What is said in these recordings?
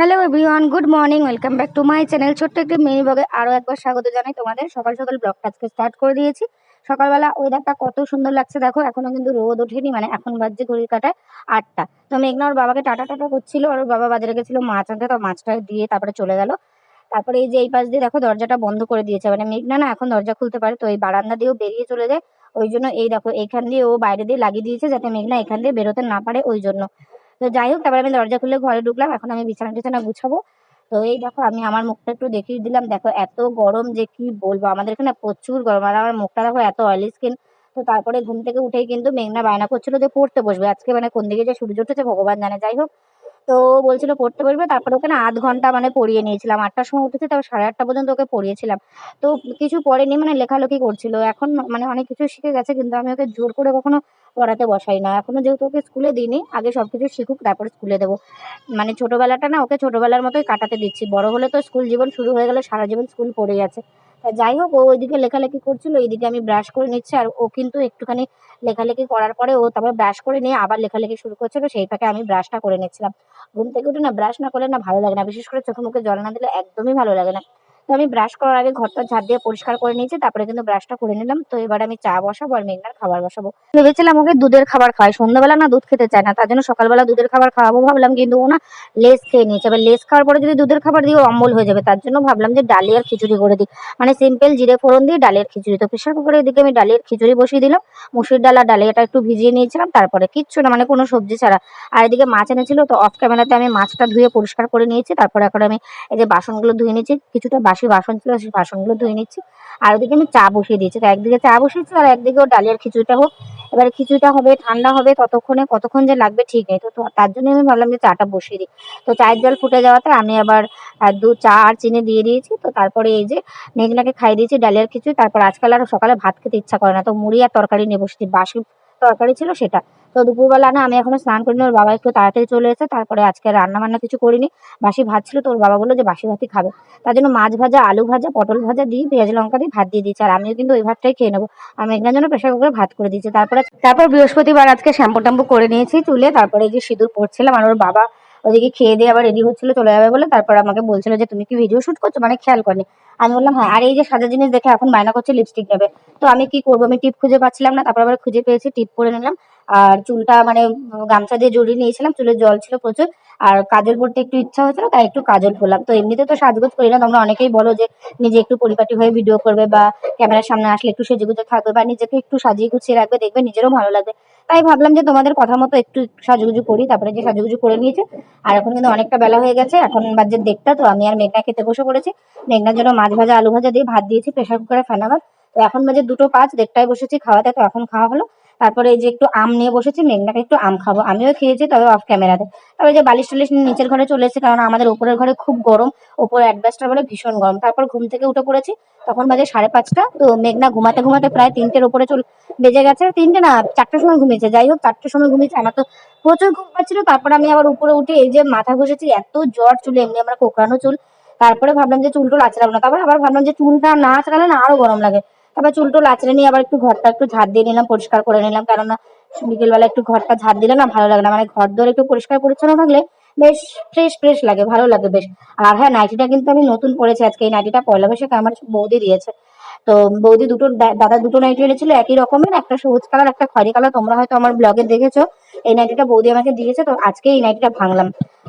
Hello everyone, good morning, welcome back to my channel. ছোট্ট একটি mini ব্লগে আরও একবার স্বাগত জানাই তোমাদের। সকাল সকাল ব্লগটা আজকে স্টার্ট করে দিয়েছি। সকালবেলা ওয়েদারটা কত সুন্দর লাগছে দেখো, এখনও কিন্তু রোদ ওঠেনি মানে এখন বাজছে ঘড়ির কাটায় আটটা। তো মেঘনা ওর বাবাকে টাটা টাটা করছিল, আর ওর বাবা বাজারে গেছিল মাছ আনতে, তো মাছটা দিয়ে তারপরে চলে গেল। তারপরে এই যে এই পাশ দিয়ে দেখো দরজাটা বন্ধ করে দিয়েছে মানে মেঘনা না এখন দরজা খুলতে পারে, তো এই বারান্দা দিয়েও বেরিয়ে চলে যায়। ওই জন্য এই দেখো, এইখান দিয়ে ও বাইরে দিয়ে লাগিয়ে দিয়েছে যাতে মেঘনা এখান দিয়ে বেরোতে না পারে, ওই জন্য। তো যাই হোক, তারপরে আমি দরজা খুলে ঘরে ঢুকলাম। এখন আমি বিছানা টিছানা গুছাবো। তো এই দেখো, আমি আমার মুখটা একটু দেখিয়ে দিলাম। দেখো, এত গরম যে কি বলব? আমাদের এখানে প্রচুর গরম। আর আমার মুখটা দেখো, এত অয়েলি স্কিন তো তারপরে ঘুম থেকে উঠেই কিন্তু মেঘনা বায়না করছিল যে পড়তে বসবে। আজকে মানে কোন দিকে যে সূর্য উঠেছে ভগবান জানে। যাই হোক, তো বলছিল পড়তে বসবে। তারপরে ওখানে আধ ঘণ্টা মানে পড়িয়ে নিয়েছিলাম। আটটার সময় উঠেছে, তারপর সাড়ে আটটা পর্যন্ত ওকে পড়িয়েছিলাম। তো কিছু পড়েনি মানে লেখালেখি করছিল। এখন মানে অনেক কিছু শিখে গেছে, কিন্তু আমি ওকে জোর করে কখনো পড়াতে বসাই না। এখনও যেহেতু ওকে স্কুলে দিইনি, আগে সব কিছু শিখুক, তারপরে স্কুলে দেবো। মানে ছোটোবেলাটা না, ওকে ছোটবেলার মতোই কাটাতে দিচ্ছি। বড় হলে তো স্কুল জীবন শুরু হয়ে গেলে সারা জীবন স্কুল পড়ে আছে। তা যাই হোক, ও ওইদিকে লেখালেখি করছিল, এইদিকে আমি ব্রাশ করে নিচ্ছি। আর ও কিন্তু একটুখানি লেখালেখি করার পরে ও তারপর ব্রাশ করে নিয়ে আবার লেখালেখি শুরু করছিল সেই ফাঁকে আমি ব্রাশটা করে নিচ্ছিলাম। ঘুম থেকে উঠে না, ব্রাশ না করলে না ভালো লাগে না। বিশেষ করে চোখে মুখে জল না দিলে একদমই ভালো লাগে না। তো আমি ব্রাশ করার আগে ঘরটা ঝাড় দিয়ে পরিষ্কার করে নিয়েছি, তারপরে কিন্তু ব্রাশটা করে নিলাম। তো এবার আমি চা বসাবো আর মেঘনার খাবার বসাবো। ভেবেছিলাম ওকে দুধের খাবার খাওয়াই। সন্ধ্যাবেলা না দুধ খেতে চায় না, তার জন্য সকালবেলা দুধের খাবার খাওয়াবো ভাবলাম, কিন্তু ও না লেস খেয়ে নিয়েছে। এবার লেস খাওয়ার পরে যদি দুধের খাবার দিয়ে অম্বল হয়ে যাবে। তার জন্য ভাবলাম যে ডালিয়ার খিচুড়ি করে দিই। মানে সিম্পল জিরে ফোড়ন দিয়ে ডালের খিচুড়ি। তো প্রেশার কুকারের দিকে আমি ডালিয়ার খিচুড়ি বসিয়ে দিলাম। মুসুর ডাল আর ডালিয়াটা একটু ভিজিয়ে নিয়েছিলাম, তারপরে কিচ্ছু না মানে কোনো সবজি ছাড়া। আর এদিকে মাছ এনেছিল, তো অফ ক্যামেরাতে আমি মাছটা ধুয়ে পরিষ্কার করে নিয়েছি। তারপরে এখন আমি এই যে বাসনগুলো ধুয়ে নিয়েছি, কিছুটা বাসি বাসন ছিল, সেই বাসনগুলো ধুয়ে নিচ্ছি। আর ওদিকে আমি চা বসিয়ে দিয়েছি। তো একদিকে চা বসিয়েছি আর একদিকে ও ডালিয়ার খিচুড়িটা হোক। এবারে খিচুড়িটা হবে, ঠান্ডা হবে, ততক্ষণে, কতক্ষণ যে লাগবে ঠিক নেই। তো তার জন্য আমি ভাবলাম যে চাটা বসিয়ে দিই। তো চায়ের জল ফুটে যাওয়াতে আমি আবার দু চা আর চিনি দিয়ে দিয়েছি। তো তারপরে এই যে মেঘনাকে খাই দিয়েছি ডালিয়ার খিচুড়ি। তারপর আজকাল আর সকালে ভাত খেতে ইচ্ছা করে না। তো মুড়ি আর তরকারি নিয়ে বসেছি। বাসি তরকারি ছিল সেটা। তো দুপুরবেলা না আমি এখনও স্নান করিনি, ওর বাবা একটু তাড়াতাড়ি চলে এসে তারপরে আজকে রান্না বান্না কিছু করিনি। বাসি ভাত ছিল, তো ওর বাবা বলল যে বাসি ভাতই খাবে। তার জন্য মাছ ভাজা, আলু ভাজা, পটল ভাজা দিয়ে পেঁয়াজ লঙ্কা দিয়ে ভাত দিয়ে দিয়েছি, আর আমিও কিন্তু ওই ভাতটাই খেয়ে নেব। আর মেঘনার জন্য প্রেশার কুকারে ভাত করে দিয়েছি। তারপরে তারপর বৃহস্পতিবার আজকে শ্যাম্পু ট্যাম্পু করে নিয়েছি চুলে। তারপরে যে সিঁদুর পড়ছিলাম আর ওর বাবা ওদিকে খেয়ে দিয়ে আবার রেডি হচ্ছিল, চলে যাবে বলে। তারপর আমাকে বলছিল যে, তুমি কি ভিডিও শুট করছ? মানে খেয়াল করনি। আমি বললাম হ্যাঁ। আর এই যে সাদা জিনিস দেখে এখন বায়না করছে লিপস্টিক নেবে। তো আমি কি করব? আমি টিপ খুঁজে পাচ্ছিলাম না। তারপর আবার খুঁজে পেয়েছি, টিপ করে নিলাম। আর চুলটা মানে গামছা দিয়ে জড়িয়ে নিয়েছিলাম, চুলের জল ছিল প্রচুর, আর কাজল পড়তে একটু ইচ্ছা হয়েছিল, তাই একটু কাজল পরলাম। তো এমনিতে তো সাজগোজ করি না, তোমরা অনেকেই বলো যে নিজে একটু পরিপাটি হয়ে ভিডিও করবে বা ক্যামেরার সামনে আসলে একটু সেজে গুজে থাকবে বা নিজেকে একটু সাজিয়ে গুছিয়ে রাখবে, দেখবে নিজেরও ভালো লাগবে। তাই ভাবলাম যে তোমাদের কথা মতো একটু সাজুগুজু করি, তারপরে যে সাজুগুজু করে নিয়েছে, আর এখন কিন্তু অনেকটা বেলা হয়ে গেছে, এখন বাজে দেড়টা, তো আমি আর মেঘনা খেতে বসে পড়েছি। মেঘনার জন্য মাছ ভাজা, আলু ভাজা দিয়ে ভাত দিয়েছি প্রেশার কুকারে ফেনা ভাত। তো এখন বাজে দুটো পাঁচ, দেড়টায় বসেছি খাওয়াতে, তো এখন খাওয়া হলো। তারপরে যে একটু আম নিয়ে বসেছি মেঘনাকে একটু আম খাব। আমিও খেয়েছি, তবে অফ ক্যামেরাতে তারপরে যে বালিশ টালিশ নিচের ঘরে চলে এসেছি, কারণ আমাদের উপরের ঘরে খুব গরম ওপরে অ্যাডভেস্টার বলে ভীষণ গরম। তারপর ঘুম থেকে উঠে পড়েছি, তখন বাজে সাড়ে পাঁচটা। তো মেঘনা ঘুমাতে ঘুমাতে প্রায় তিনটের উপরে চল, বেজে গেছে। তিনটে না, চারটের সময় ঘুমিয়েছে। যাই হোক, চারটের সময় ঘুমিয়েছে। আমার তো প্রচুর ঘুম পাচ্ছিল। তারপর আমি আবার উপরে উঠে এই যে মাথা ঘষেছি, এত জ্বর চুলে, এমনি আমরা কোকড়ানো চুল। তারপরে ভাবলাম যে চুল টুল আঁচড়াবো না। তারপর আবার ভাবলাম যে চুলটা না আঁচড়ালে না আরও গরম লাগে। তারপর টুল আঁচড়ে নিয়ে আবার একটু ঘরটা একটু ঝাড় দিয়ে নিলাম, পরিষ্কার করে নিলাম। কেননা বিকেলবেলা একটু ঘরটা ঝাড় দিলে না ভালো লাগে না। মানে ঘর দর একটু পরিষ্কার পরিচ্ছন্ন থাকলে বেশ ফ্রেশ ফ্রেশ লাগে, ভালো লাগে বেশ। আর হ্যাঁ নাইটিটা কিন্তু আমি নতুন পরেছি আজকে। এই নাইটিটা পয়লা বৈশাখে আমার বৌদি দিয়েছে। তো বৌদি দুটো দাদা দুটো নাইটি এনেছিল, একই রকমের, একটা সবুজ কালার, একটা খয়েরি কালার। তোমরা হয়তো আমার ব্লগে দেখেছ, এই নাইটিটা বৌদি আমাকে দিয়েছে। তো আজকে এই নাইটিটা ভাঙলাম।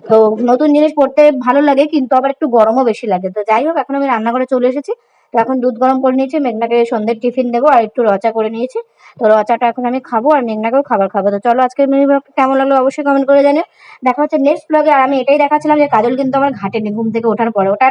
তো নতুন জিনিস পড়তে ভালো লাগে, কিন্তু আবার একটু গরমও বেশি লাগে। তো যাই হোক, এখন আমি রান্নাঘরে চলে এসেছি। তো এখন দুধ গরম করে নিয়েছি, মেঘনাকে সন্ধ্যের টিফিন দেবো আর একটু রচা করে নিয়েছি। তো রচাটা এখন আমি খাব আর মেঘনাকেও খাবার খাব। তো চলো আজকের মিনি ব্লগটা কেমন লাগল অবশ্যই কমেন্ট করে জানিও। দেখা হচ্ছে নেক্সট ব্লগে আর আমি এটাই দেখাচ্ছিলাম যে কাজল কিন্তু আমার ঘাটেনি ঘুম থেকে ওঠার পরে ওটা